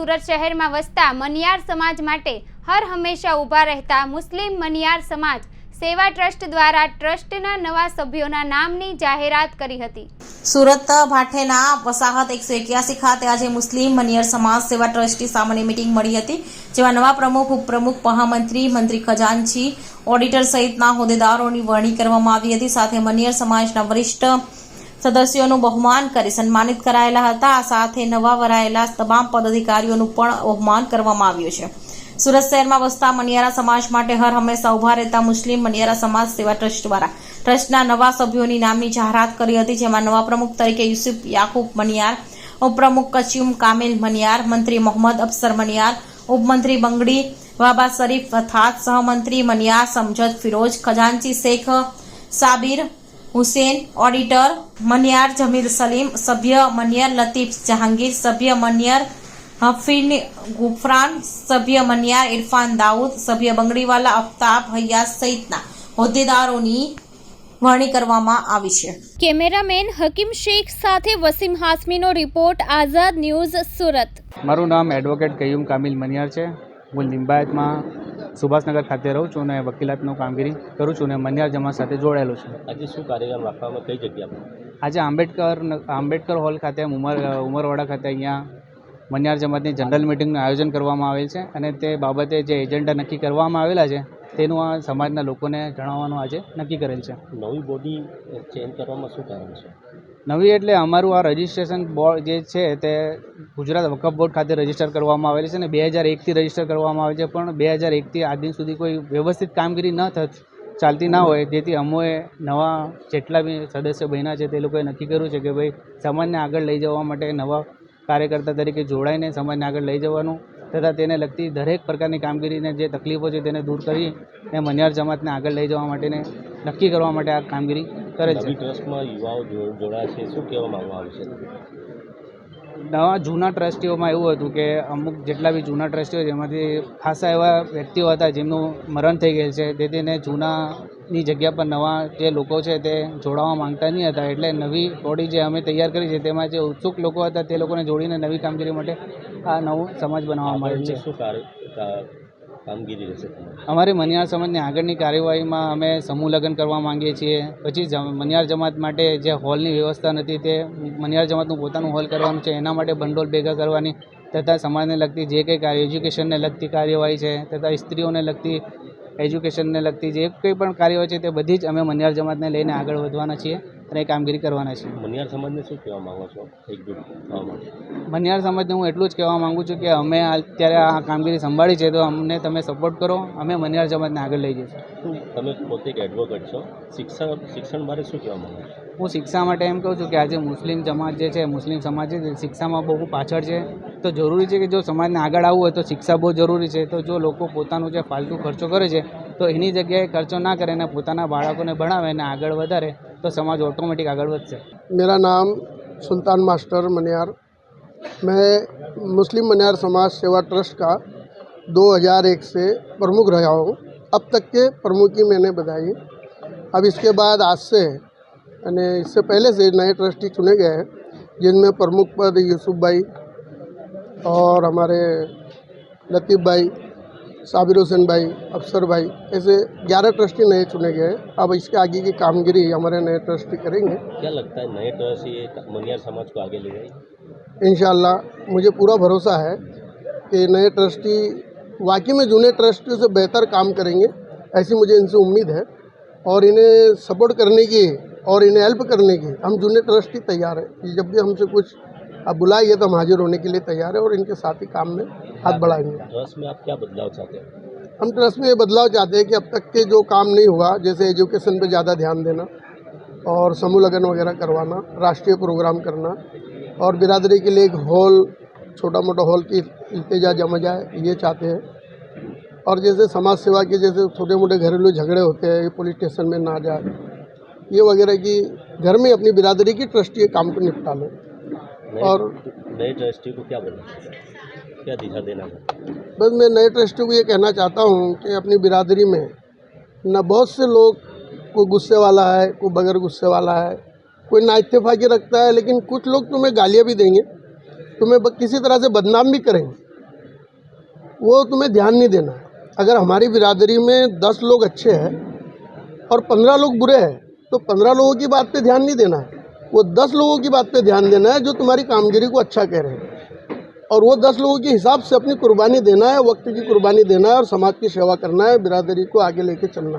સુરત શહેરમાં વસતા મનિયાર સમાજ માટે હર હંમેશા ઊભા રહેતા મુસ્લિમ મનિયાર સમાજ સેવા ટ્રસ્ટ દ્વારા ટ્રસ્ટના નવા સભ્યોના નામની જાહેરાત કરી હતી. સુરત ભાઠેના વસાહત એકસો એક્યાસી ખાતે આજે મુસ્લિમ મનિયર સમાજ સેવા ટ્રસ્ટની સામાન્ય મિટિંગ મળી હતી, જેમાં નવા પ્રમુખ, ઉપપ્રમુખ, મહામંત્રી, મંત્રી ખજાનચી, ઓડિટર સહિતના હોદ્દેદારોની વરણી કરવામાં આવી હતી. સાથે મનિયર સમાજના વરિષ્ઠ સદસ્યોનું બહુમાન કરી સન્માનિત કરાયેલા હતા. આ સાથે નવા વરાયેલા તમામ પદાધિકારીઓનું પણ બહુમાન કરવામાં આવ્યું છે. સુરત શહેરમાં વસતા મનિયારા સમાજ માટે હર હંમેશા ઊભા રહેતા મુસ્લિમ મનિયારા સમાજ સેવા ટ્રસ્ટ દ્વારા ટ્રસ્ટના નવા સભ્યોની નામની જાહેરાત કરી હતી, જેમાં નવા પ્રમુખ તરીકે યુસુફ યાકુબ મનિયાર, ઉપપ્રમુખ કચ્યુમ કામિલ મનિયાર, મંત્રી મોહમ્મદ અફસર મનિયાર, ઉપમંત્રી બંગડી વાબા શરીફ અથાત સહમંત્રી મનિયાર, સમજદ ફિરોજ, ખજાનચી શેખ સાબિર હુસેન ઓડિટર મનિયાર જમીર સલીમ સભ્ય મનિયાર લતીફ જહાંગીર સભ્ય મનિયાર હફીન ગુફરાન સભ્ય મનિયાર ઇરફાન દાઉદ સભ્ય બંગડીવાલા અફતાબ હૈયાસ સહિતના હોદ્દેદારોની વરણી કરવામાં આવી છે. કેમેરામેન હકીમ શેખ સાથે વસીમ હાસમીનો રિપોર્ટ આઝાદ ન્યૂઝ સુરત. મારું નામ એડવોકેટ કયુમ કામિલ મનિયાર છે. હું લિંબાયતમાં સુભાષનગર ખાતે રહું છું અને વકીલાતનું કામગીરી કરું છું અને મન્યાર જમા સાથે જોડાયેલો છું. આજે શું કાર્યક્રમ રાખવામાં કઈ જગ્યા આજે આંબેડકર આંબેડકર હોલ ખાતે ઉમર ઉમરવાડા ખાતે અહીંયા મન્યાર જમાતની જનરલ મિટિંગનું આયોજન કરવામાં આવેલ છે અને તે બાબતે જે એજન્ડા નક્કી કરવામાં આવેલા છે તેનું આ સમાજના લોકોને જણાવવાનું આજે નક્કી કરેલ છે. નવી બોડી ચેન્જ કરવામાં શું કારણ છે? નવી એટલે અમારું આ રજિસ્ટ્રેશન બોર્ડ જે છે તે ગુજરાત વકફ બોર્ડ ખાતે રજિસ્ટર કરવામાં આવેલી છે અને બે હજાર એકથી રજિસ્ટર કરવામાં આવે છે પણ બે હજાર એકથી આજ દિન સુધી કોઈ વ્યવસ્થિત કામગીરી ન થત ચાલતી ના હોય જેથી અમોએ નવા જેટલા બી સદસ્ય બન્યા છે તે લોકોએ નક્કી કર્યું છે કે ભાઈ સમાજને આગળ લઈ જવા માટે નવા કાર્યકર્તા તરીકે જોડાઈને સમાજને આગળ લઈ જવાનું તથા તેને લગતી દરેક પ્રકારની કામગીરીને જે તકલીફો છે તેને દૂર કરી ને મનિયાર જમાતને આગળ લઈ જવા માટેને નક્કી કરવા માટે આ કામગીરી કરે છે. ટ્રસ્ટમાં યુવાઓ જોડાશે, શું કહેવા માંગવા આવે છે? નવા જૂના ટ્રસ્ટીઓમાં એવું હતું કે અમુક જેટલા બી જૂના ટ્રસ્ટીઓ જેમાંથી ખાસા એવા વ્યક્તિઓ હતા જેમનું મરણ થઈ ગયેલ છે. તેથી ને જૂનાની જગ્યા પર નવા જે લોકો છે તે જોડાવા માંગતા નહીં હતા. એટલે નવી બોડી જે અમે તૈયાર કરી છે, તેમાં જે ઉત્સુક લોકો હતા તે લોકોને જોડીને નવી કામગીરી માટે આ નવું સમાજ બનાવવામાં આવેલ છે. કામગીરી રહેશે અમારી મનિયાર સમાજની આગળની કાર્યવાહીમાં અમે સમૂહ લગ્ન કરવા માંગીએ છીએ. પછી મનિયાર જમાત માટે જે હોલની વ્યવસ્થા નથી તે મનિયાર જમાતનું પોતાનું હોલ કરવાનું છે. એના માટે ભંડોળ ભેગા કરવાની તથા સમાજને લગતી જે કંઈ કાર્ય, એજ્યુકેશનને લગતી કાર્યવાહી છે તથા સ્ત્રીઓને લગતી એજ્યુકેશનને લગતી જે કંઈ પણ કાર્યવાહી છે તે બધી જ અમે મનિયાર જમાતને લઈને આગળ વધવાના છીએ. અને એ કામગીરી કરવાના છીએ મનિયાર સમાજને શું કહેવા માંગો છો? એકજૂટ થવા માટે. મનિયાર સમાજને હું એટલું જ કહેવા માગું છું કે અમે અત્યારે આ કામગીરી સંભાળી છે તો અમને તમે સપોર્ટ કરો અમે મનિયાર સમાજને આગળ લઈ જઈશું. તમે પોતે એક એડવોકેટ છો? શિક્ષણ શિક્ષણ બારે શું કહેવા માંગો છો? હું શિક્ષા માટે એમ કહું છું કે આજે મુસ્લિમ સમાજ જે છે મુસ્લિમ સમાજ છે શિક્ષામાં બહુ પાછળ છે. તો જરૂરી છે કે જો સમાજને આગળ આવવું હોય તો શિક્ષા બહુ જરૂરી છે. તો જો લોકો પોતાનું જે ફાલતુ ખર્ચો કરે છે તો એની જગ્યાએ ખર્ચો ના કરે અને પોતાના બાળકોને ભણાવે અને આગળ વધારે. તો સમાજ ઓટોમેટિક આગળ વધશે मेरा नाम सुल्तान मास्टर मनियार मैं मुस्लिम मनियार समाज सेवा ट्रस्ट का 2001 से प्रमुख रहा हूँ अब तक के प्रमुख ही मैंने बताई अब इसके बाद आज से यानी इससे पहले से नए ट्रस्टी चुने गए हैं जिनमें प्रमुख पद यूसुफ भाई और हमारे लतीफ़ भाई साबिर हुसैन भाई अफसर भाई ऐसे ग्यारह ट्रस्टी नए चुने गए हैं। अब इसके आगे की कामगिरी हमारे नए ट्रस्टी करेंगे। क्या लगता है नए ट्रस्ट ये मनियार समाज को आगे ले जाएगी? इंशाल्लाह मुझे पूरा भरोसा है कि नए ट्रस्टी वाकई में जूने ट्रस्टियों से बेहतर काम करेंगे ऐसी मुझे इनसे उम्मीद है। और इन्हें सपोर्ट करने की और इन्हें हेल्प करने की हम जूने ट्रस्टी तैयार हैं। जब भी हमसे कुछ आप बुलाइए तो हम हाजिर होने के लिए तैयार है और इनके साथ ही काम में हाथ बढ़ाएँगे। ट्रस्ट में आप क्या बदलाव चाहते हैं? हम ट्रस्ट में ये बदलाव चाहते हैं कि अब तक के जो काम नहीं हुआ जैसे एजुकेशन पर ज़्यादा ध्यान देना और समूह लगन वगैरह करवाना राष्ट्रीय प्रोग्राम करना और बिरादरी के लिए एक हॉल छोटा मोटा हॉल की इल्तजा जमा जाए ये चाहते हैं। और जैसे समाज सेवा के जैसे छोटे मोटे घरेलू झगड़े होते हैं ये पुलिस स्टेशन में ना जाए ये वगैरह की घर में अपनी बिरादरी की ट्रस्टी काम को निपटा लें। और नए ट्रस्टी को क्या बोलना क्या दिशा देना है? बस मैं नए ट्रस्टी को ये कहना चाहता हूँ कि अपनी बिरादरी में न बहुत से लोग कोई गुस्से वाला है कोई बगैर गुस्से वाला है कोई ना इत्तेफाकी रखता है लेकिन कुछ लोग तुम्हें गालियाँ भी देंगे तुम्हें किसी तरह से बदनाम भी करेंगे। वो तुम्हें ध्यान नहीं देना। अगर हमारी बिरादरी में दस लोग अच्छे हैं और पंद्रह लोग बुरे हैं तो पंद्रह लोगों की बात पे ध्यान नहीं देना है। वो दस लोगों की बात पे ध्यान देना है जो तुम्हारी कामगिरी को अच्छा कह रहे हैं। और वो दस लोगों के हिसाब से अपनी कुर्बानी देना है, वक्त की कुर्बानी देना है और समाज की सेवा करना है, बिरादरी को आगे लेके चलना है।